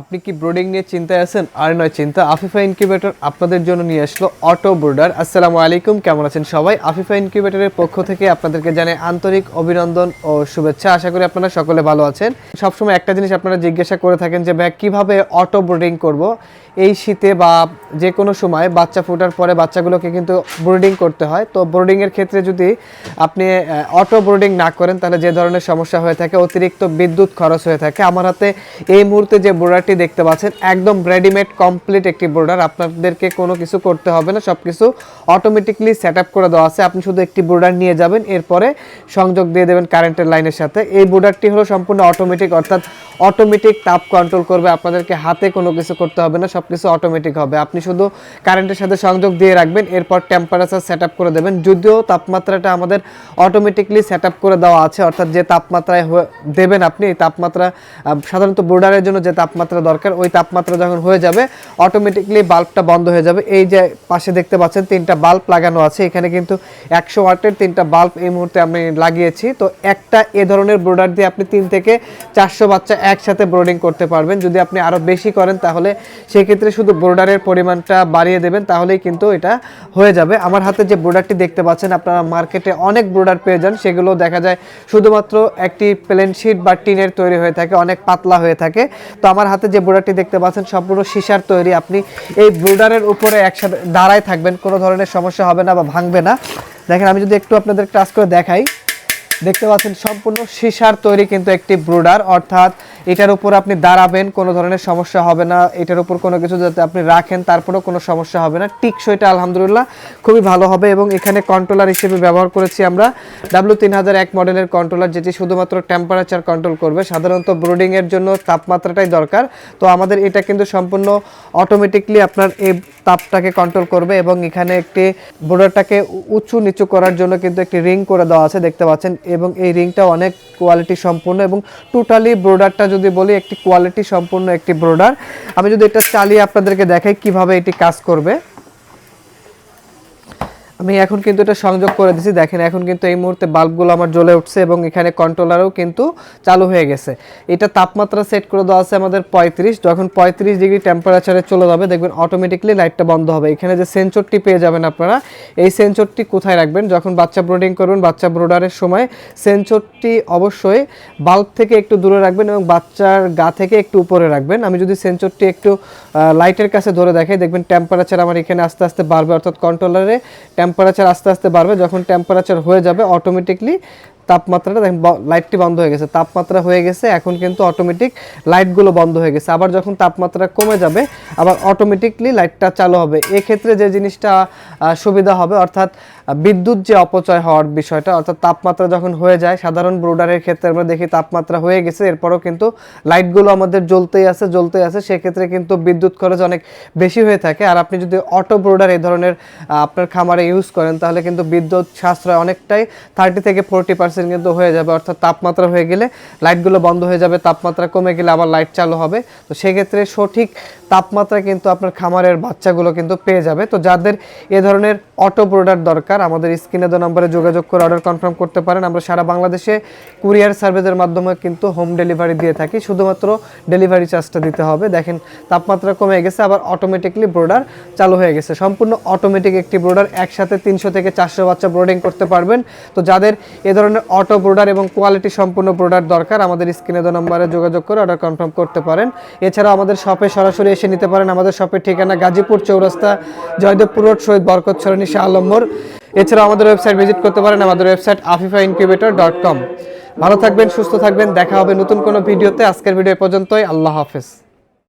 আপনি কি ব্রোডিং নিয়ে চিন্তায় আছেন? আর নয়, চিন্তা আফিফা ইনকিউবেটর আপনাদের জন্য নিয়ে আসলো অটো ব্রোডার। আসসালামু আলাইকুম, কেমন আছেন সবাই? আফিফা ইনকিউবেটরের পক্ষ থেকে আপনাদেরকে জানাই আন্তরিক অভিনন্দন ও শুভেচ্ছা। আশা করি আপনারা সকলে ভালো আছেন। সবসময় একটা জিনিস আপনারা জিজ্ঞাসা করে থাকেন যে, ভাই, কীভাবে অটো ব্রোডিং করব? এই শীতে বা যে কোনো সময় বাচ্চা ফোটার পরে বাচ্চাগুলোকে কিন্তু ব্রোডিং করতে হয়। তো ব্রোডিংয়ের ক্ষেত্রে যদি আপনি অটো ব্রোডিং না করেন, তাহলে যে ধরনের সমস্যা হয়ে থাকে, অতিরিক্ত বিদ্যুৎ খরচ হয়ে থাকে। আমার হাতে এই মুহূর্তে যে বোর্ডারটি দেখতে পাচ্ছেন। একদম রেডিমেড কমপ্লিট একটি বোর্ডার আপনাদেরকে কোনো কিছু করতে হবে না সব কিছু অটোমেটিকলি সেট আপ করে দেওয়া আছে। আপনি শুধু একটি বোর্ডার নিয়ে যাবেন, এরপরে সংযোগ দিয়ে দেবেন কারেন্টের লাইনের সাথে। এই বোর্ডারটি হলো সম্পূর্ণ অটোমেটিক অর্থাৎ অটোমেটিক তাপ কন্ট্রোল করবে। আপনাদেরকে হাতে কোনো কিছু করতে হবে না সব কিছু অটোমেটিক হবে। আপনি শুধু কারেন্টের সাথে সংযোগ দিয়ে রাখবেন, এরপর টেম্পারেচার সেট করে দেবেন। যদিও তাপমাত্রাটা আমাদের অটোমেটিকলি সেট করে দেওয়া আছে, অর্থাৎ যে তাপমাত্রায় দেবেন আপনি, এই তাপমাত্রা সাধারণত বোর্ডারের জন্য যে তাপমাত্রা দরকার, ওই তাপমাত্রা যখন হয়ে যাবে অটোমেটিকলি বাল্বটা বন্ধ হয়ে যাবে। এই যে পাশে দেখতে পাচ্ছেন, তিনটা বাল্ব লাগানো আছে। এখানে কিন্তু একশো ওয়াটের তিনটা বাল্ব এই মুহূর্তে আমি লাগিয়েছি। তো একটা এ ধরনের ব্রোডার দিয়ে আপনি তিন থেকে চারশো বাচ্চা একসাথে ব্রোডিং করতে পারবেন। যদি আপনি আরও বেশি করেন, তাহলে সেক্ষেত্রে শুধু ব্রোডারের পরিমাণটা বাড়িয়ে দেবেন, তাহলেই কিন্তু এটা হয়ে যাবে। আমার হাতে যে ব্রোডারটি দেখতে পাচ্ছেন, আপনারা মার্কেটে অনেক ব্রোডার পেয়ে যান। সেগুলো দেখা যায়, শুধুমাত্র একটি প্লেন শিট বা টিনের তৈরি হয়ে থাকে, অনেক পাতলা হয়ে থাকে। তো আমার হাতে যে বোর্ডারটি দেখতে পাচ্ছেন, সম্পূর্ণ সীসার তৈরি। আপনি এই বোর্ডারের উপরে একসাথে দাঁড়ায় থাকবেন, কোনো ধরনের সমস্যা হবে না বা ভাঙবে না। দেখেন, আমি যদি একটু আপনাদের টাচ করে দেখাই। দেখতে পাচ্ছেন সম্পূর্ণ সীসার তৈরি কিন্তু একটি ব্রুডার। অর্থাৎ এটার উপর আপনি দাঁড়াবেন, কোনো ধরনের সমস্যা হবে না। এটার উপর কোনো কিছু যাতে আপনি রাখেন, তারপরেও কোনো সমস্যা হবে না। টিকসইটা আলহামদুলিল্লাহ, খুবই ভালো হবে এবং এখানে কন্ট্রোলার হিসেবে ব্যবহার করেছি আমরা ডাব্লিউ তিন হাজার এক মডেলের কন্ট্রোলার যেটি শুধুমাত্র টেম্পারেচার কন্ট্রোল করবে। সাধারণত ব্রুডিংয়ের জন্য তাপমাত্রাটাই দরকার। তো আমাদের এটা কিন্তু সম্পূর্ণ অটোমেটিকলি আপনার এই তাপটাকে কন্ট্রোল করবে এবং এখানে একটি বোর্ডারটাকে উঁচু নিচু করার জন্য কিন্তু একটি রিং করে দেওয়া আছে। দেখতে পাচ্ছেন এবং এই রিংটা অনেক কোয়ালিটি সম্পূর্ণ এবং টোটালি ব্রোডারটা যদি বলি, একটি কোয়ালিটি সম্পূর্ণ একটি ব্রোডার আমি যদি এটা চালিয়ে আপনাদেরকে দেখাই কীভাবে এটি কাজ করবে। আমি এখন কিন্তু এটা সংযোগ করে দিছি। দেখেন, এখন কিন্তু এই মুহূর্তে বাল্বগুলো আমার জ্বলে উঠছে এবং এখানে কন্ট্রোলারও কিন্তু চালু হয়ে গেছে। এটা তাপমাত্রা সেট করে দেওয়া আছে আমাদের পঁয়ত্রিশ। যখন পঁয়ত্রিশ ডিগ্রি টেম্পারেচারে চলে যাবে, দেখবেন অটোমেটিকলি লাইটটা বন্ধ হবে। এখানে যে সেন্সরটি পেয়ে যাবেন আপনারা, এই সেন্সরটি কোথায় রাখবেন? যখন বাচ্চা ব্রোডিং করবেন, বাচ্চা ব্রোডারের সময় সেন্সরটি অবশ্যই বাল্ব থেকে একটু দূরে রাখবেন এবং বাচ্চার গা থেকে একটু উপরে রাখবেন। আমি যদি সেন্সরটি একটু লাইটের কাছে ধরে দেখাই, দেখবেন টেম্পারেচার আমার এখানে আস্তে আস্তে বাড়বে। অর্থাৎ কন্ট্রোলারে টেম্পারেচার আস্তে আস্তে বাড়বে যখন টেম্পারেচার হয়ে যাবে অটোমেটিকলি তাপমাত্রাটা দেখেন লাইটটি বন্ধ হয়ে গেছে। তাপমাত্রা হয়ে গেছে, এখন কিন্তু অটোমেটিক লাইটগুলো বন্ধ হয়ে গেছে। আবার যখন তাপমাত্রা কমে যাবে, আবার অটোমেটিকলি লাইটটা চালু হবে। এক্ষেত্রে যে জিনিসটা সুবিধা হবে, অর্থাৎ বিদ্যুৎ যে অপচয় হওয়ার বিষয়টা, অর্থাৎ তাপমাত্রা যখন হয়ে যায়, সাধারণ ব্রোডারের ক্ষেত্রে আমরা দেখি তাপমাত্রা হয়ে গেছে, এরপরও কিন্তু লাইটগুলো আমাদের জ্বলতেই আছে জ্বলতেই আছে। সেক্ষেত্রে কিন্তু বিদ্যুৎ খরচ অনেক বেশি হয়ে থাকে। আর আপনি যদি অটো ব্রোডার এই ধরনের আপনার খামারে ইউজ করেন, তাহলে কিন্তু বিদ্যুৎ সাশ্রয় অনেকটাই থার্টি থেকে ফোরটি পার্সেন্ট কিন্তু হয়ে যাবে, অর্থাৎ তাপমাত্রা হয়ে গেলে লাইটগুলো বন্ধ হয়ে যাবে, তাপমাত্রা কমে গেলে আবার লাইট চালু হবে। তো সেক্ষেত্রে সঠিক তাপমাত্রা কিন্তু আপনার খামারের বাচ্চাগুলো কিন্তু পেয়ে যাবে। তো যাদের এ ধরনের অটো ব্রোডার দরকার, আমাদের স্ক্রিনে দেওয়া নম্বরে যোগাযোগ করে অর্ডার কনফার্ম করতে পারেন। আমরা সারা বাংলাদেশে কুরিয়ার সার্ভিসের মাধ্যমে কিন্তু হোম ডেলিভারি দিয়ে থাকি। শুধুমাত্র ডেলিভারি চার্জটা দিতে হবে। দেখেন, তাপমাত্রা কমে গেছে, আবার অটোমেটিকলি ব্রোডার চালু হয়ে গেছে। সম্পূর্ণ অটোমেটিক একটি ব্রোডার একসাথে তিনশো থেকে চারশো বাচ্চা ব্রোডিং করতে পারবেন। তো যাদের এ ধরনের অটো ব্রোডার এবং কোয়ালিটি সম্পূর্ণ ব্রোডার দরকার, আমাদের স্ক্রিনে দেওয়া নম্বরে যোগাযোগ করে অর্ডার কনফার্ম করতে পারেন। এছাড়াও আমাদের শপে সরাসরি এসে নিতে পারেন আমাদের শপের ঠিকানা গাজীপুর চৌরাস্তা, জয়দেবপুর রোড, শহীদ বরকত সরণি, শাহ আলম্বর এছাড়াও আমাদের ওয়েবসাইট ভিজিট করতে পারেন আমাদের website Afifa incubator dot com ভালো থাকবেন, সুস্থ থাকবেন, দেখা হবে নতুন কোনো ভিডিওতে। আজকের ভিডিও পর্যন্তই, আল্লাহ হাফেজ।